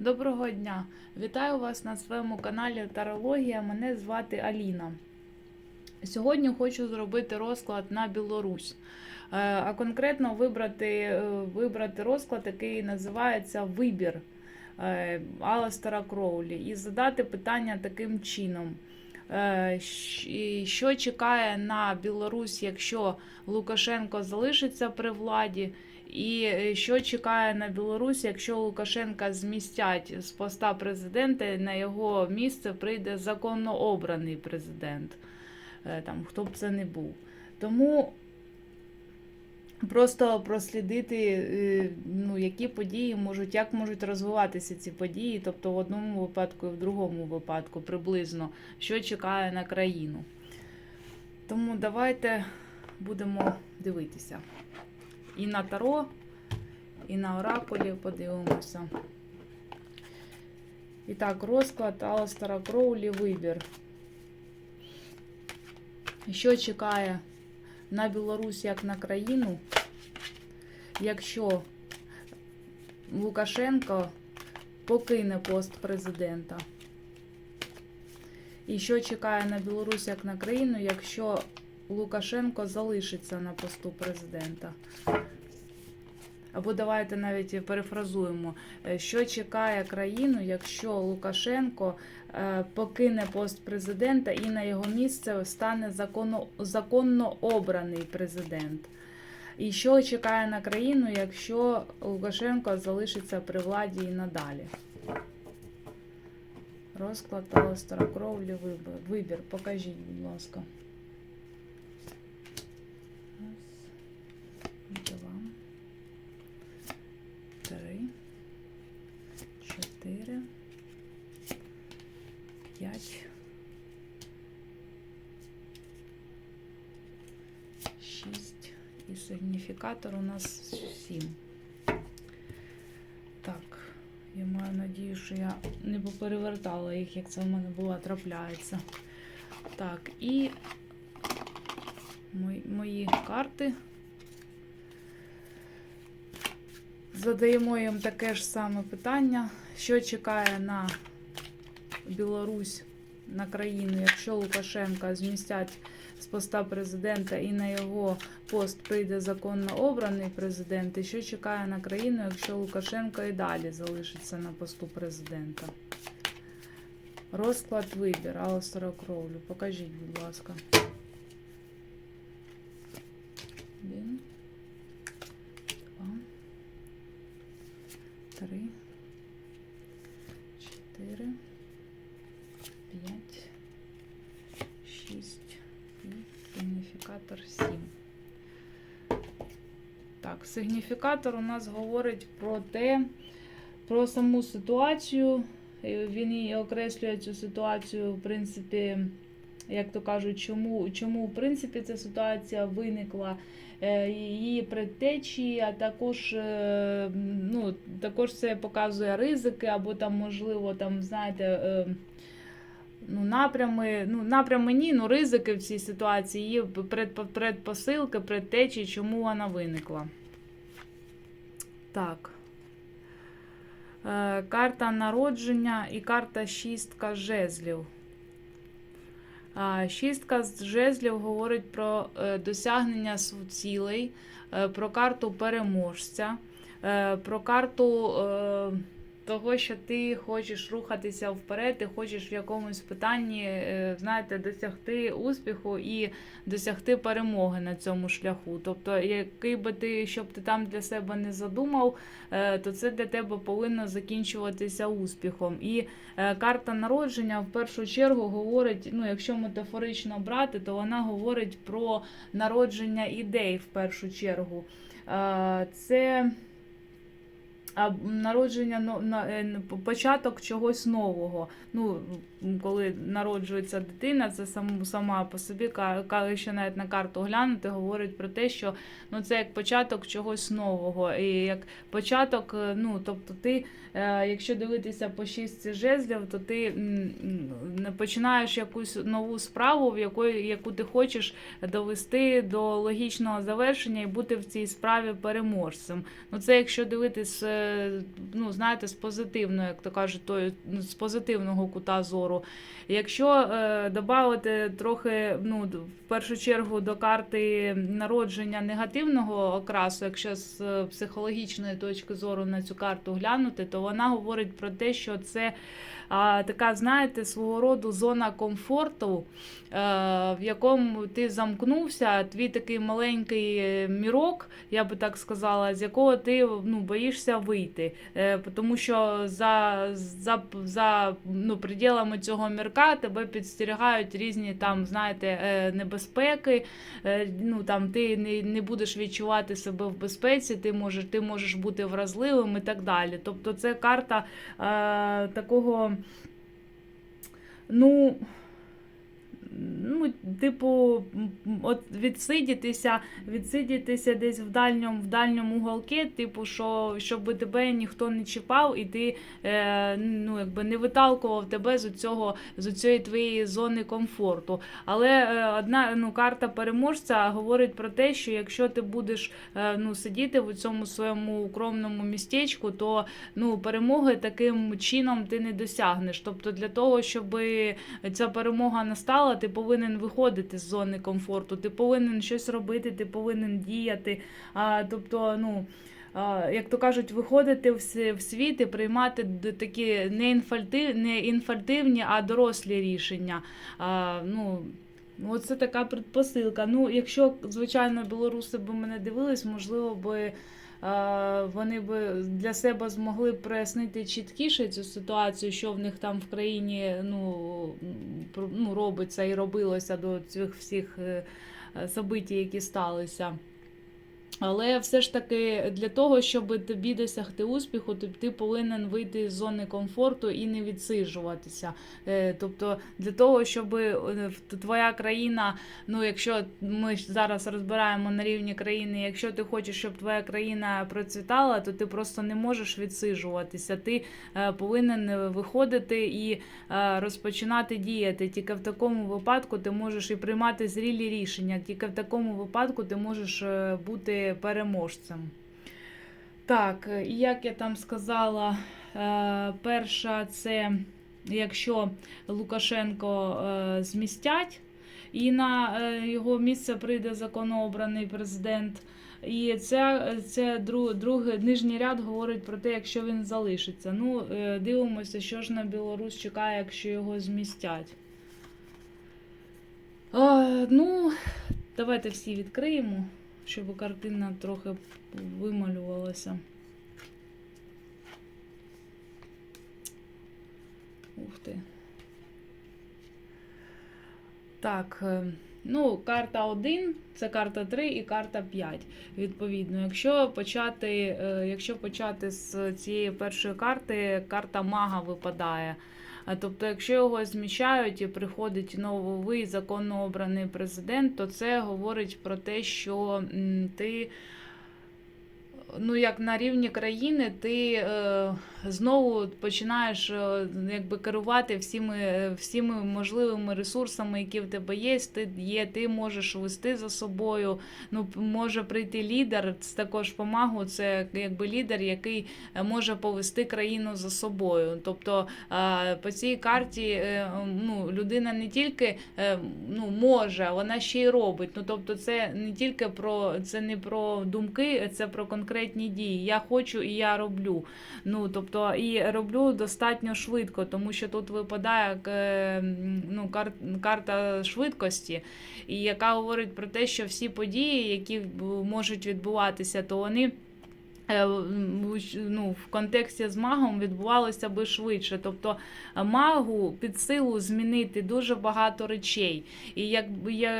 Доброго дня! Вітаю вас на своєму каналі Тарологія. Мене звати Аліна. Сьогодні хочу зробити розклад на Білорусь, Е, а конкретно вибрати, е, вибрати розклад, який називається Вибір е, Аластера Кроулі, і задати питання таким чином. Що чекає на Білорусь, якщо Лукашенко залишиться при владі? І е, що чекає на Білорусь, якщо Лукашенка змістять з поста президента, на його місце прийде законно обраний президент, Е, там хто б це не був. Тому просто прослідити, е, ну, які події можуть, як можуть розвиватися ці події, тобто в одному випадку і в другому випадку приблизно, що чекає на країну. Тому давайте будемо дивитися. І на Таро, і на Оракулі подивимося. І так, розклад Алстера Кроулі вибір. Що чекає на Білорусь як на країну, якщо Лукашенко покине пост президента? І що чекає на Білорусь як на країну, якщо Лукашенко залишиться на посту президента? Або давайте навіть перефразуємо, Е, що чекає країну, якщо Лукашенко е, покине пост президента і на його місце стане законно, законно обраний президент. І що чекає на країну, якщо Лукашенко залишиться при владі і надалі? Розклад Алстера Кровлі. Вибір. Покажіть, будь ласка. Раз, два, три, чотири, п'ять, шість. І сигніфікатор у нас сім. Так, я маю надію, що я не поперевертала їх, як це в мене було трапляється. Так, і мої, карти. Задаємо їм таке ж саме питання, що чекає на Білорусь, на країну, якщо Лукашенка змістять поста президента і на його пост прийде законно обраний президент, і що чекає на країну, якщо Лукашенко і далі залишиться на посту президента. Розклад вибір Алстера Кроулю. Покажіть, будь ласка. Один, два, три, чотири, п'ять, шість і сигніфікатор сім. Так, у нас говорить про те, про саму ситуацію. Він і окреслює цю ситуацію, в принципі, як то кажуть, чому, чому в принципі ця ситуація виникла, е, її предтечії, а також, е, ну, також це показує ризики, або там, можливо, там, знаєте, е, ну, напрями, ну, напрями ні, ну ризики в цій ситуації, є предпосилки, предтечії, чому вона виникла. Так. Е, Карта народження і карта шістка жезлів. А, Шістка жезлів говорить про е, досягнення цілей, е, про карту переможця, е, про карту е, того, що ти хочеш рухатися вперед, ти хочеш в якомусь питанні, е, знаєте, досягти успіху і досягти перемоги на цьому шляху. Тобто, який би ти, щоб ти там для себе не задумав, е, то це для тебе повинно закінчуватися успіхом. І е, карта народження в першу чергу говорить, ну, якщо метафорично брати, то вона говорить про народження ідей в першу чергу. Це народження на- е, початок чогось нового. Ну, коли народжується дитина, це сам, сама по собі, якщо навіть на карту глянути, говорить про те, що ну, це як початок чогось нового. І як початок, е, ну, тобто ти, е, якщо дивитися по шістці жезлів, то ти починаєш якусь нову справу, в якої, яку ти хочеш довести до логічного завершення і бути в цій справі переможцем. Ну, це якщо дивитись е, ну, знаєте, з позитивного, як то кажуть, ну, з позитивного кута зору. Якщо е, додати трохи, ну, в першу чергу до карти народження негативного окрасу, якщо з е, психологічної точки зору на цю карту глянути, то вона говорить про те, що це а, така, знаєте, свого роду зона комфорту, е, в якому ти замкнувся, твій такий маленький е, мірок, я би так сказала, з якого ти ну, боїшся вийти. Е, тому що за, за, за ну, пределами цього мірка тебе підстерігають різні там, знаєте, е, небезпеки. Е, ну, там, ти не, не будеш відчувати себе в безпеці, ти можеш, ти можеш бути вразливим і так далі. Тобто це карта е, такого. Ну, ну, типу, от відсидітися, відсидітися десь в дальньому, в дальньому уголки, типу, що щоб тебе ніхто не чіпав, і ти е, ну, якби не виталкував тебе з цього з цієї твоєї зони комфорту. Але е, одна ну, карта переможця говорить про те, що якщо ти будеш е, ну, сидіти в цьому своєму укромному містечку, то ну, перемоги таким чином ти не досягнеш. Тобто для того, щоб ця перемога настала, ти повинен виходити з зони комфорту, ти повинен щось робити, ти повинен діяти. А, тобто, ну. Як то кажуть, виходити в світ і приймати такі не інфальти- не інфальтивні, а дорослі рішення. Ну, Ну, це така предпосилка. Ну, якщо, звичайно, білоруси б мене дивились, можливо, би вони б для себе змогли прояснити чіткіше цю ситуацію, що в них там в країні ну, ну, робиться і робилося до цих всіх е, событій, які сталися. Але все ж таки для того, щоб тобі досягти успіху, ти повинен вийти з зони комфорту і не відсиджуватися. Е, Тобто для того, щоб е, твоя країна, ну якщо ми зараз розбираємо на рівні країни, якщо ти хочеш, щоб твоя країна процвітала, то ти просто не можеш відсиджуватися. Ти е, повинен виходити і розпочинати діяти. Тільки в такому випадку ти можеш і приймати зрілі рішення. Тільки в такому випадку ти можеш е, переможцем. Так, і як я там сказала, е, перша це якщо Лукашенко е, змістять, і на е, його місце прийде законообраний президент. І це, це друг, другий нижній ряд говорить про те, якщо він залишиться. Ну, дивимося, що ж на Білорусь чекає, якщо його змістять. А, ну, давайте всі відкриємо, щоб картина трохи вималювалася. Ух ти. Так, е, ну, карта 1, це карта 3 і карта 5. Відповідно, якщо почати, е, якщо почати з цієї першої карти, карта мага випадає. Тобто, якщо його зміщають і приходить новий законно обраний президент, то це говорить про те, що ти. Ну, як на рівні країни, ти е, знову починаєш е, якби керувати всіми, всіми можливими ресурсами, які в тебе є. Ти є, ти можеш вести за собою. Ну, може прийти лідер, це також помагу. Це якби лідер, який е, може повести країну за собою. Тобто е, по цій карті е, ну, людина не тільки е, ну, може, вона ще й робить. Ну, тобто, це не тільки про це не про думки, це про конкретні дії. Я хочу і я роблю. Ну, тобто, і роблю достатньо швидко, тому що тут випадає е, ну, кар, карта швидкості, і яка говорить про те, що всі події, які можуть відбуватися, то вони. Е, Ну, в контексті з магом відбувалося би швидше. Тобто е, магу під силу змінити дуже багато речей. І як,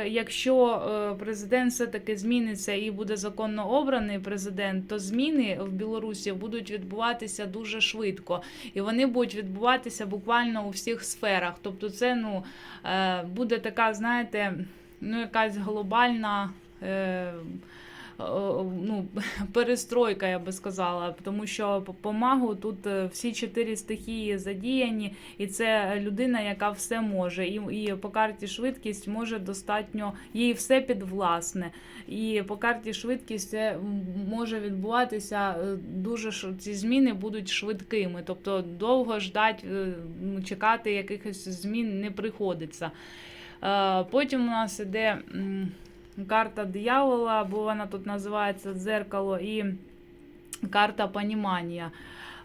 якщо е, президент все-таки зміниться і буде законно обраний президент, то зміни в Білорусі будуть відбуватися дуже швидко. І вони будуть відбуватися буквально у всіх сферах. Тобто, це ну, буде така, знаєте, ну, якась глобальна. Е, ну, перестройка, я би сказала, тому що по- тут е, всі чотири стихії задіяні, і це людина, яка все може. І, і по карті швидкість може достатньо їй все підвласне. І по карті швидкість це може відбуватися е, дуже ці зміни будуть швидкими. Тобто довго ждать, е, чекати якихось змін не приходиться. Потім у нас іде карта диявола, або вона тут називається дзеркало, і карта понімання.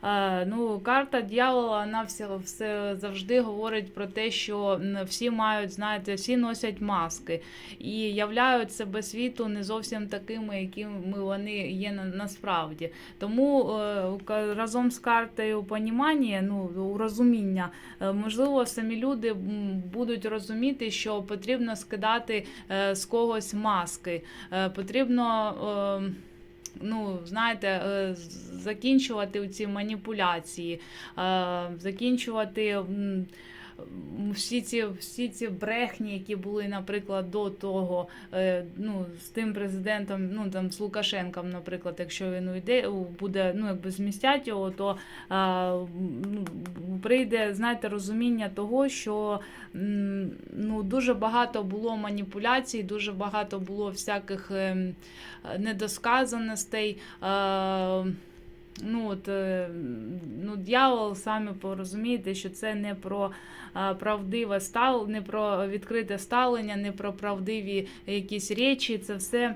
Е, Ну, карта дьявола, вона все, все завжди говорить про те, що всі мають, знаєте, всі носять маски і являють себе світу не зовсім такими, якими вони є на, насправді. Тому е, разом з картою понімання, ну, розуміння, е, можливо, самі люди будуть розуміти, що потрібно скидати з когось маски. Потрібно. Ну, знаєте, е, закінчувати ці маніпуляції, е, закінчувати всі ці, всі ці брехні, які були, наприклад, до того, е, ну, з тим президентом, ну там з Лукашенком, наприклад, якщо він уйде, буде, ну якби змістять його, то е, ну, прийде, знаєте, розуміння того, що ну, дуже багато було маніпуляцій, дуже багато було всяких ем, недосказаностей. Ну, от, е, ну, дьявол, самі порозумієте, що це не про е, правдиве стал, не про відкрите ставлення, не про правдиві якісь речі. Це все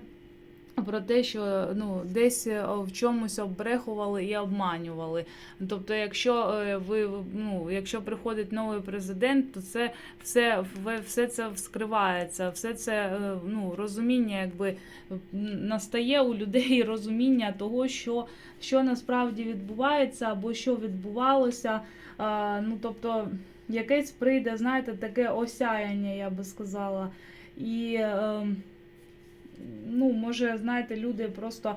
про те, що ну, десь е, в чомусь обрехували і обманювали. Тобто, якщо е, ви ну, якщо приходить новий президент, то це все, все це вскривається, все це е, ну, розуміння, якби настає у людей розуміння того, що, що насправді відбувається або що відбувалося. Ну, тобто, якесь прийде, знаєте, таке осяяння, я би сказала. І е, ну, може, знаєте, люди просто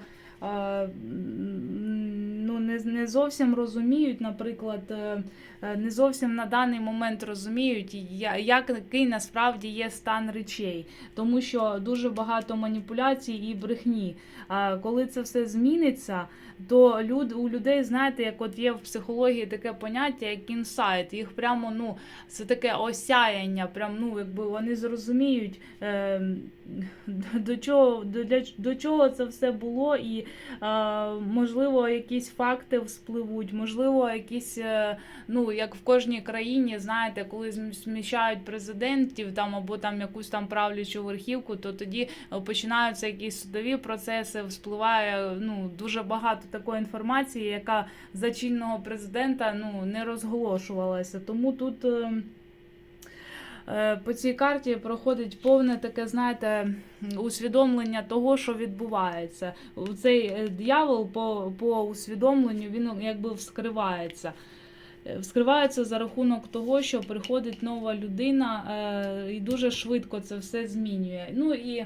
ну, не, не зовсім розуміють, наприклад, е, е, не зовсім на даний момент розуміють, як- який насправді є стан речей, тому що дуже багато маніпуляцій і брехні. А коли це все зміниться, то люд, у людей, знаєте, як от є в психології таке поняття, як інсайт. Їх прямо ну, це таке осяяння, прям, ну, якби вони зрозуміють, е, до, чого, до, для, до чого це все було, і е, можливо якісь факти вспливуть, можливо, якісь, е, ну, як в кожній країні, знаєте, коли зм- зміщають президентів там або там якусь там правлячу верхівку, то тоді е, починаються якісь судові процеси, вспливає ну, дуже багато такої інформації, яка за чинного президента ну, не розголошувалася. Тому тут. Е, По цій карті проходить повне таке, знаєте, усвідомлення того, що відбувається. Цей е, дьявол по, по усвідомленню він якби вскривається. Е, Вскривається за рахунок того, що приходить нова людина і дуже швидко це все змінює. Ну і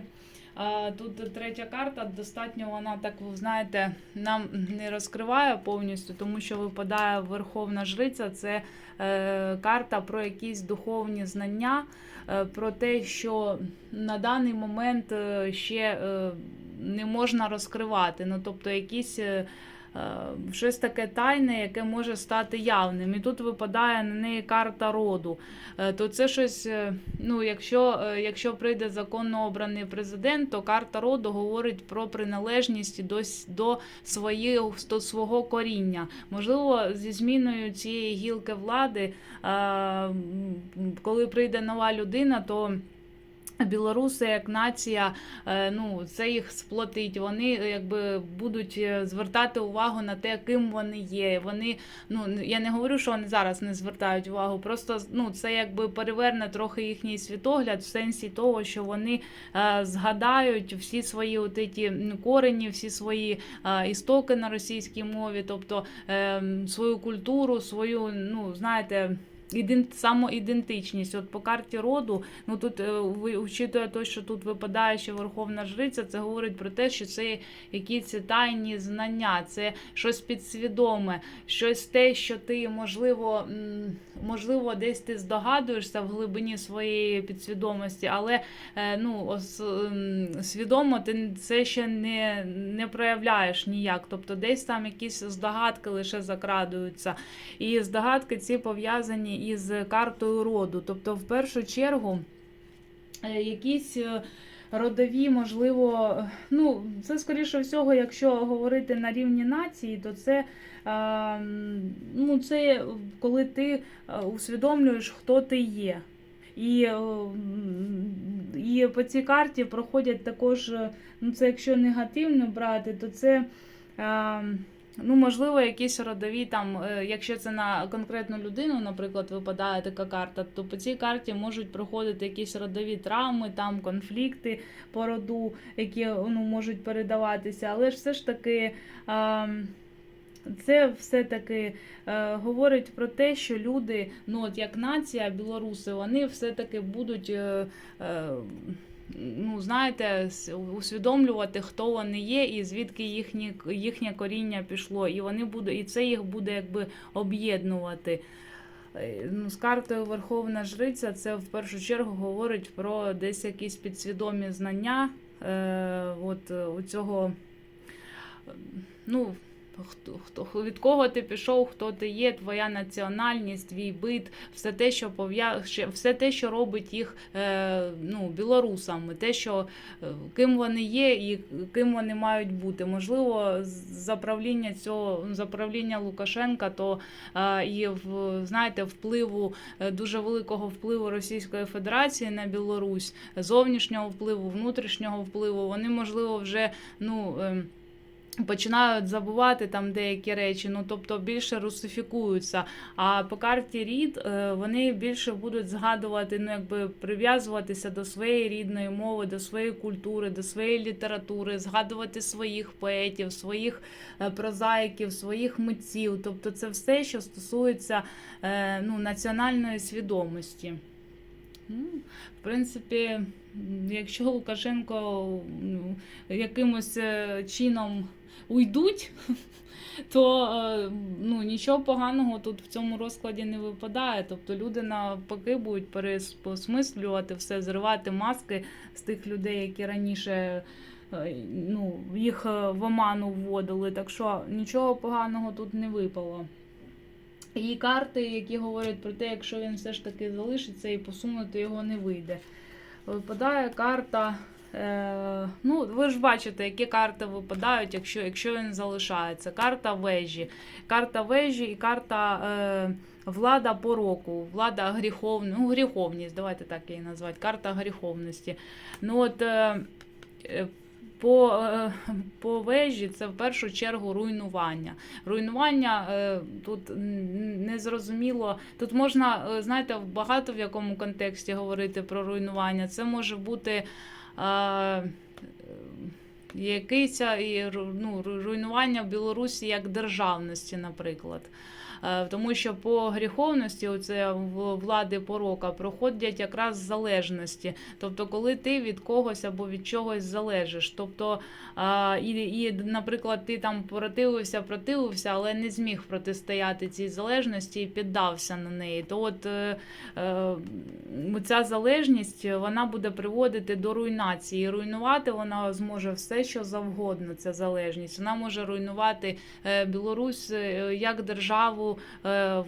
тут третя карта, достатньо вона так, ви знаєте, нам не розкриває повністю, тому що випадає Верховна Жриця. Це е, карта про якісь духовні знання, е, про те, що на даний момент е, ще не можна розкривати. Ну, тобто якісь. Е, Щось таке тайне, яке може стати явним. І тут випадає на неї карта роду. Е, То це щось, е, ну, якщо, якщо прийде законно обраний президент, то карта роду говорить про приналежність до, до, своєї, до свого коріння. Можливо, зі зміною цієї гілки влади, коли прийде нова людина, то. Білоруси як нація, е, ну це їх сплотить. Вони е, якби будуть е, звертати увагу на те, ким вони є. Вони ну я не говорю, що вони зараз не звертають увагу. Просто ну це якби переверне трохи їхній світогляд в сенсі того, що вони е, згадають всі свої от ті корені, всі свої е, істоки на російській мові, тобто е, свою культуру, свою, ну знаєте. Іден- самоідентичність. От по карті роду, ну тут е, ви учитує те, що тут випадає ще Верховна Жриця, це говорить про те, що це якісь тайні знання, це щось підсвідоме, щось те, що ти можливо, можливо, десь ти здогадуєшся в глибині своєї підсвідомості, але е, ну, свідомо ти це ще не, не проявляєш ніяк. Тобто десь там якісь здогадки лише закрадуються. І здогадки ці пов'язані із картою роду. Тобто, в першу чергу, е, якісь. е, Родові, можливо, ну це скоріше всього, якщо говорити на рівні нації, то це, е, ну, це коли ти усвідомлюєш, хто ти є. І, і по цій карті проходять також, ну це якщо негативно брати, то це. Ну, можливо, якісь родові там, е, якщо це на конкретну людину, наприклад, випадає така карта, то по цій карті можуть проходити якісь родові травми, там конфлікти по роду, які ну, можуть передаватися. Але ж все ж таки. е, Це все-таки е, говорить про те, що люди, ну от як нація, білоруси, вони все-таки будуть, е, ну знаєте, усвідомлювати, хто вони є і звідки їхні, їхнє коріння пішло. І вони буде, і це їх буде якби об'єднувати. Е, Ну, з картою Верховна Жриця це в першу чергу говорить про десь якісь підсвідомі знання. Е, от у цього, ну, хто, хто, від кого ти пішов, хто ти є, твоя національність, твій бит, все те, що пов'я... все те, що робить їх е, ну, білорусами, те, що е, ким вони є і ким вони мають бути. Можливо, з- за правління цього за Лукашенка, то е, і в знаєте, впливу дуже великого впливу Російської Федерації на Білорусь, зовнішнього впливу, внутрішнього впливу, вони можливо вже ну. Починають забувати там деякі речі, ну тобто більше русифікуються. А по карті рід е, вони більше будуть згадувати, ну якби прив'язуватися до своєї рідної мови, до своєї культури, до своєї літератури, згадувати своїх поетів, своїх е, прозаїків, своїх митців. Тобто, це все, що стосується е, ну, національної свідомості. В принципі, якщо Лукашенко ну, якимось е, чином уйдуть, то е, ну, нічого поганого тут в цьому розкладі не випадає. Тобто люди навпаки будуть пересмислювати все, зривати маски з тих людей, які раніше е, ну, їх в оману вводили. Так що нічого поганого тут не випало. І карти, які говорять про те, якщо він все ж таки залишиться і посунути його не вийде. Випадає карта. Е, ну, ви ж бачите, які карти випадають, якщо, якщо він залишається. Карта вежі. Карта вежі і карта е, влада пороку, влада гріховна, ну, гріховність, давайте так її назвати. Карта гріховності. Ну, от, е, е, по, е, по вежі це в першу чергу руйнування. Руйнування е, тут незрозуміло. Тут можна, е, знаєте, багато в якому контексті говорити про руйнування. Це може бути. Якийсь ну, руйнування Білорусі як державності, наприклад. Е, Тому що по гріховності, оце влади порока, проходять якраз залежності. Тобто, коли ти від когось або від чогось залежиш. Тобто, і, і, наприклад, ти там противився, противився, але не зміг протистояти цій залежності і піддався на неї. То от е, е, ця залежність вона буде приводити до руйнації. Руйнувати вона зможе все, що завгодно. Ця залежність. Вона може руйнувати Білорусь як державу е,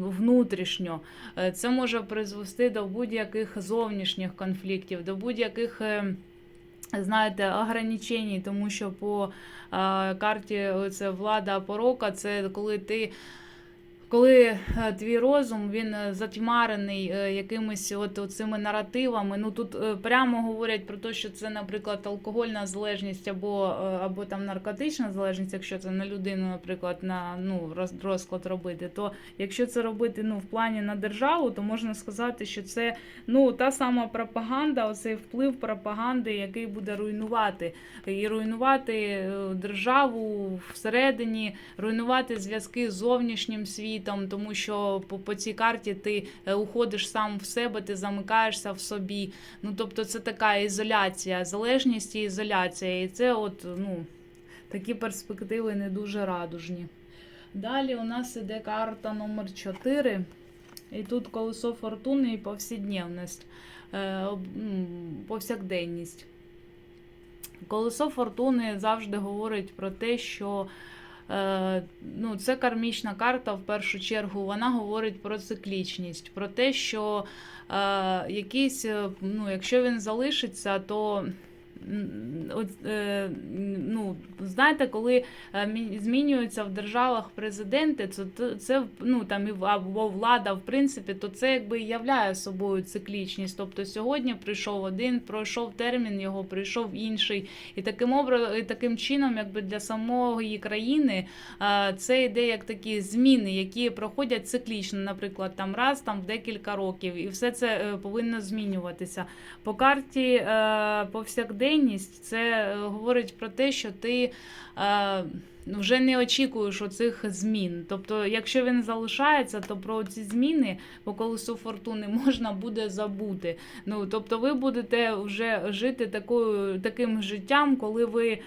внутрішньо. Е, Це може призвести до будь-яких зовнішніх конфліктів, до будь-яких. е, Знаєте, ограничені, тому що по е, карті це влада порока, це коли ти коли е, твій розум він е, затьмарений е, якимись от цими наративами. Ну тут прямо говорять про те, що це, наприклад, алкогольна залежність або, або там наркотична залежність, якщо це на людину, наприклад, на ну розклад робити. То якщо це робити ну в плані на державу, то можна сказати, що це ну та сама пропаганда, оцей вплив пропаганди, який буде руйнувати і руйнувати державу всередині, руйнувати зв'язки з зовнішнім світом. Світом, тому що по, по цій карті ти е, уходиш сам в себе, ти замикаєшся в собі. Ну тобто, це така ізоляція, залежність і ізоляція. І це от ну такі перспективи не дуже радужні. Далі у нас іде карта номер 4. І тут колесо фортуни і повсякденність. Е, м, повсякденність. Колесо фортуни завжди говорить про те, що ну, це кармічна карта в першу чергу. Вона говорить про циклічність, про те, що е, якийсь, е, ну, якщо він залишиться, то. Е, ну, знаєте, коли е, змінюються в державах президенти, це, це- ну, там, або влада, в принципі, то це якби являє собою циклічність. Тобто сьогодні прийшов один, пройшов термін його, прийшов інший. І таким образом, і таким чином, якби для самої країни е, це йде як такі зміни, які проходять циклічно, наприклад, там раз там в декілька років, і все це повинно змінюватися. По карті е, повсякденність це е, говорить про те, що ти. Е, ну, вже не очікуєш оцих змін. Тобто, якщо він залишається, то про ці зміни по колесу фортуни можна буде забути. Ну, тобто, ви будете вже жити такою, таким життям, коли ви.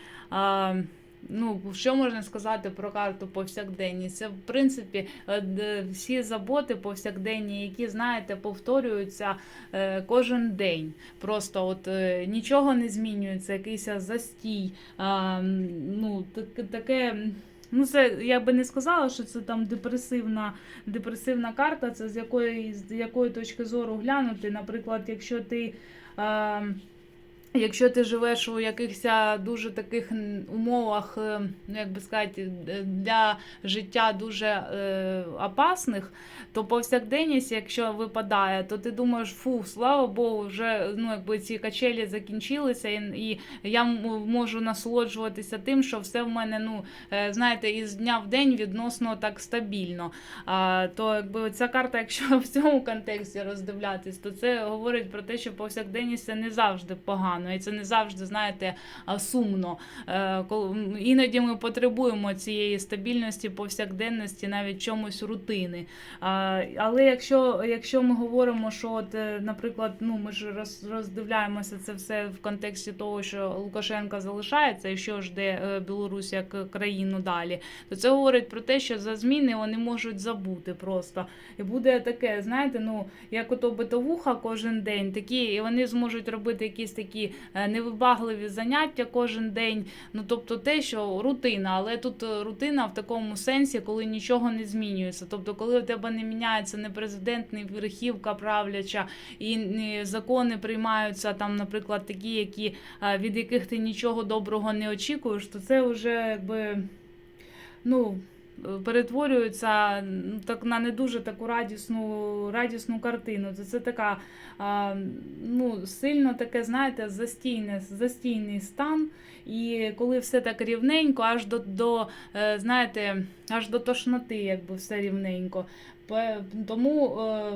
Ну, що можна сказати про карту повсякденність? Це, в принципі, е, всі заботи повсякденні, які, знаєте, повторюються е, кожен день. Просто от е, нічого не змінюється, якийсь застій. Ну, таке. Ну, це я би не сказала, що це там депресивна, депресивна карта. Це з якої, з якої точки зору глянути. Наприклад, якщо ти. А, Якщо ти живеш у якихось дуже таких умовах, е, ну як би сказати, е, для життя дуже е, опасних, то повсякденність, якщо випадає, то ти думаєш, фу, слава Богу, вже ну якби ці качелі закінчилися, і, і я можу насолоджуватися тим, що все в мене, ну е, знаєте, із дня в день відносно так стабільно. А, то якби ця карта, якщо в цьому контексті роздивлятись, то це говорить про те, що повсякденність це не завжди погано, і це не завжди, знаєте, сумно. Е, Іноді ми потребуємо цієї стабільності, повсякденності, навіть чомусь рутини. Але якщо, якщо ми говоримо, що, от, е, наприклад, ну ми ж роз, роздивляємося це все в контексті того, що Лукашенко залишається і що жде е, Білорусь як країну далі, то це говорить про те, що за зміни вони можуть забути просто. І буде таке, знаєте, ну як ото битовуха кожен день, такі, і вони зможуть робити якісь такі невибагливі заняття кожен день. Ну тобто те, що рутина, але тут е, рутина в такому сенсі, коли нічого не змінюється. Тобто, коли у тебе не міняється не президент, не верхівка правляча, і не закони приймаються там, наприклад, такі, які е, від яких ти нічого доброго не очікуєш, то це вже якби ну. Перетворюється ну, так на не дуже таку радісну, радісну картину. Це, це така а, ну, сильно таке, знаєте, застійне, застійний стан. І коли все так рівненько, аж до, до е, знаєте, аж до тошноти, якби все рівненько. Тому е,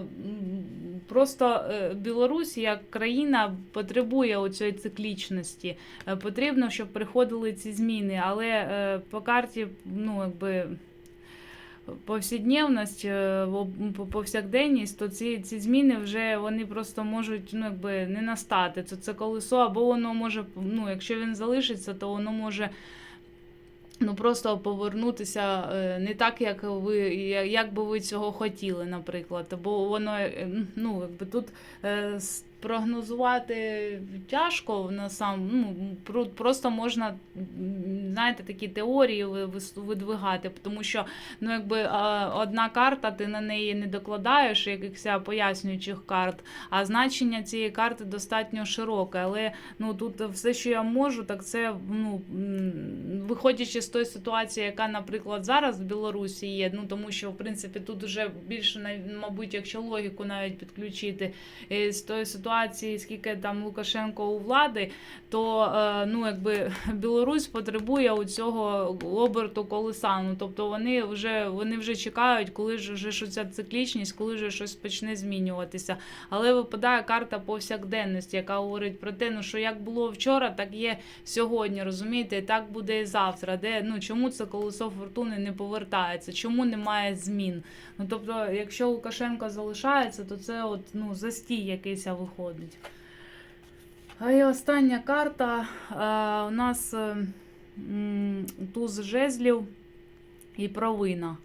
просто е, Білорусь як країна потребує оцієї циклічності. Потрібно, щоб приходили ці зміни, але по карті, ну якби. Повсякденність, е, повсякденність, то ці, ці зміни вже вони просто можуть ну, якби, не настати. Це, це колесо, або воно може, ну, якщо він залишиться, то воно може ну, просто повернутися е, не так, як ви, як би ви цього хотіли, наприклад. Бо воно е, ну, якби тут прогнозувати тяжко на сам, ну, просто можна, знаєте, такі теорії видвигати, тому що ну, якби одна карта, ти на неї не докладаєш якихось пояснюючих карт, а значення цієї карти достатньо широке. Але ну тут все, що я можу, так це ну виходячи з тої ситуації, яка, наприклад, зараз в Білорусі є. Ну тому що в принципі тут вже більше мабуть, якщо логіку навіть підключити е, з тої ситуації. Ситуації, скільки там Лукашенко у влади, то е, ну якби Білорусь потребує у цього оберту колеса. Ну тобто вони вже вони вже чекають, коли ж вже що ця циклічність, коли вже щось почне змінюватися. Але випадає карта повсякденності, яка говорить про те, ну що як було вчора, так є сьогодні. Розумієте, і так буде і завтра. Де ну чому це колесо фортуни не повертається? Чому немає змін? Ну тобто, якщо Лукашенко залишається, то це от ну застій якийсь виходить. А і остання карта е, у нас туз жезлів і провина.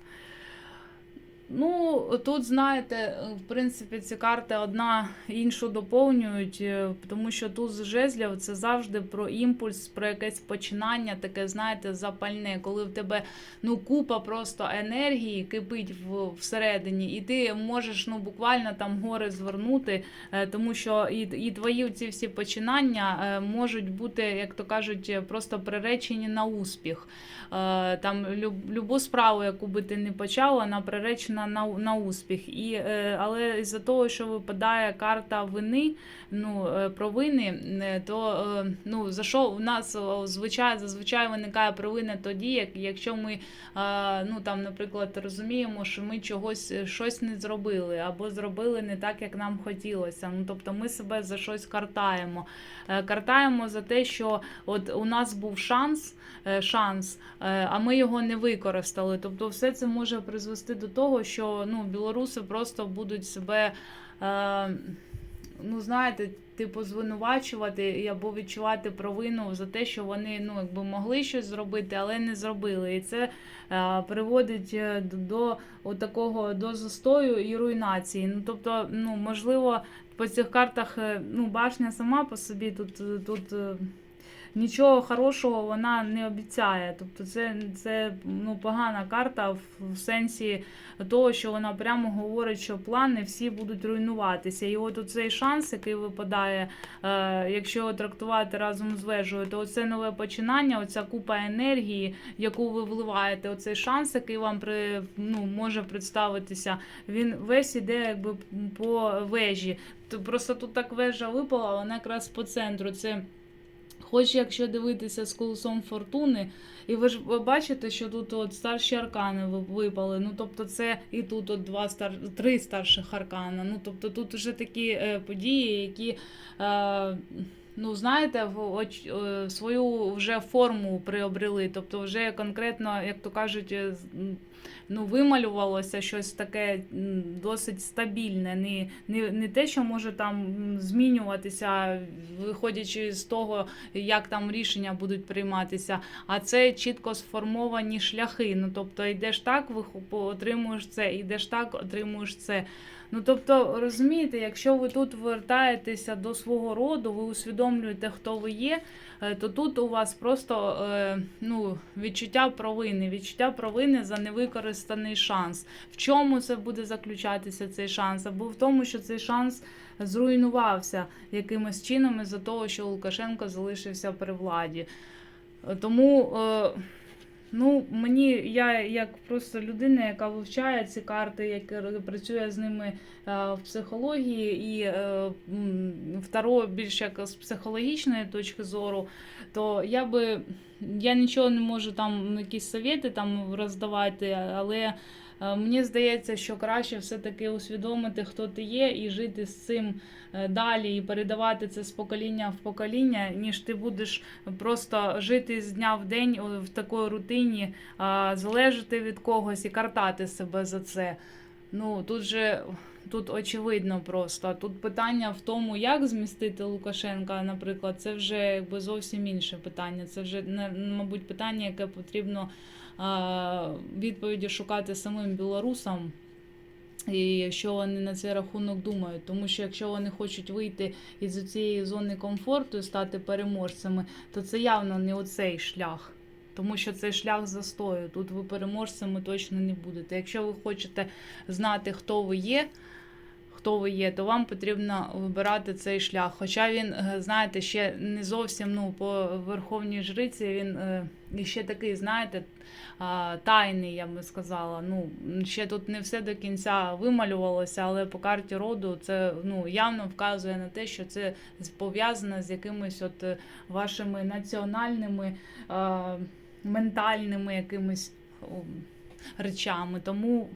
Ну, тут, знаєте, в принципі, ці карти одна іншу доповнюють, е, тому що туз жезлів це завжди про імпульс, про якесь починання, таке, знаєте, запальне, коли в тебе ну, купа просто енергії кипить в, всередині, і ти можеш ну, буквально там гори звернути, е, тому що і, і твої ці всі починання е, можуть бути, як то кажуть, просто приречені на успіх. Е, Там люб, любу справу, яку би ти не почав, вона приречена на, на успіх. І, е, але із-за того, що випадає карта вини, ну, е, провини, е, то е, ну, за що в нас звичай, зазвичай виникає провина тоді, як, якщо ми, ну, там, наприклад, розуміємо, що ми чогось щось не зробили, або зробили не так, як нам хотілося. Ну, тобто ми себе за щось картаємо. Картаємо за те, що от у нас був шанс, шанс, а ми його не використали. Тобто, все це може призвести до того, що ну, білоруси просто будуть себе. Ну, знаєте, типу, звинувачувати або відчувати провину за те, що вони ну, якби могли щось зробити, але не зробили. І це е, приводить е, до, до такого до застою і руйнації. Ну, тобто, ну, можливо, по цих картах е, ну, башня сама по собі тут, е, тут нічого хорошого вона не обіцяє. Тобто це, це ну, погана карта в, в сенсі того, що вона прямо говорить, що плани всі будуть руйнуватися. І от цей шанс, який випадає, е, якщо його трактувати разом з вежею, то це нове починання, оця купа енергії, яку ви вливаєте, оцей шанс, який вам при, ну, може представитися, він весь іде якби по вежі. То Просто тут так вежа випала, вона якраз по центру. Це Хоч якщо дивитися з колесом фортуни, і ви ж бачите, що тут от старші аркани ви- випали. Ну тобто, це і тут от два стар три старших аркана. Ну тобто тут вже такі е, події, які. Е, Ну, знаєте, е, свою вже форму приобрели. Тобто, вже конкретно, як то кажуть, е, ну, вималювалося щось таке досить стабільне. Не, не, не те, що може там змінюватися, виходячи з того, як там рішення будуть прийматися, а це чітко сформовані шляхи. Ну, тобто, йдеш так, отримуєш це, йдеш так, отримуєш це. Ну, тобто, розумієте, якщо ви тут вертаєтеся до свого роду, ви усвідомлюєте, хто ви є, е, то тут у вас просто е, ну, відчуття провини, відчуття провини за невикористаний шанс. В чому це буде заключатися цей шанс? Або в тому, що цей шанс зруйнувався якимось чином із-за того, що Лукашенко залишився при владі. Тому. Е, Ну, мені я як просто людина, яка вивчає ці карти, яка працює з ними е, в психології, і е, второ більш як з психологічної точки зору, то я би я нічого не можу там якісь совєти там роздавати, але мені здається, що краще все-таки усвідомити, хто ти є, і жити з цим е, далі, і передавати це з покоління в покоління, ніж ти будеш просто жити з дня в день в такій рутині, залежати від когось і картати себе за це. Ну тут же тут очевидно просто. Тут питання в тому, як змістити Лукашенка, наприклад, це вже якби зовсім інше питання. Це вже мабуть питання, яке потрібно відповіді шукати самим білорусам. І що вони на цей рахунок думають, тому що якщо вони хочуть вийти із цієї зони комфорту і стати переможцями, то це явно не оцей шлях. Тому що цей шлях застою. Тут ви переможцями точно не будете. Якщо ви хочете знати, хто ви є, хто ви є, то вам потрібно вибирати цей шлях. Хоча він, е, знаєте, ще не зовсім ну, по Верховній Жриці, він е, ще такий, знаєте, тайний, я би сказала. Ну, ще тут не все до кінця вималювалося, але по карті роду це ну, явно вказує на те, що це пов'язано з якимись от е, вашими національними, ментальними якимись речами. Тому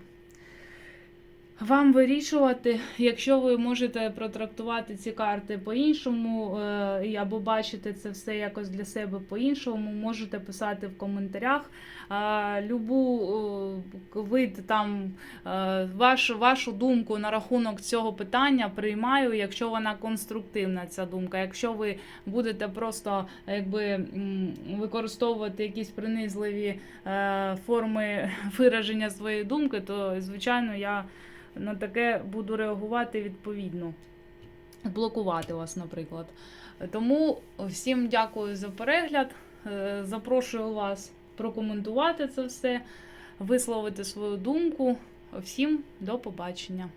вам вирішувати, якщо ви можете протрактувати ці карти по-іншому, е, або бачите це все якось для себе по-іншому, можете писати в коментарях. Е, Любу е, вид там е, вашу, думку на рахунок цього питання приймаю, якщо вона конструктивна, ця думка. Якщо ви будете просто якби використовувати якісь принизливі форми вираження своєї думки, то звичайно я на таке буду реагувати відповідно. Блокувати вас, наприклад. Тому всім дякую за перегляд. Е, Запрошую вас прокоментувати це все, висловити свою думку. Всім до побачення.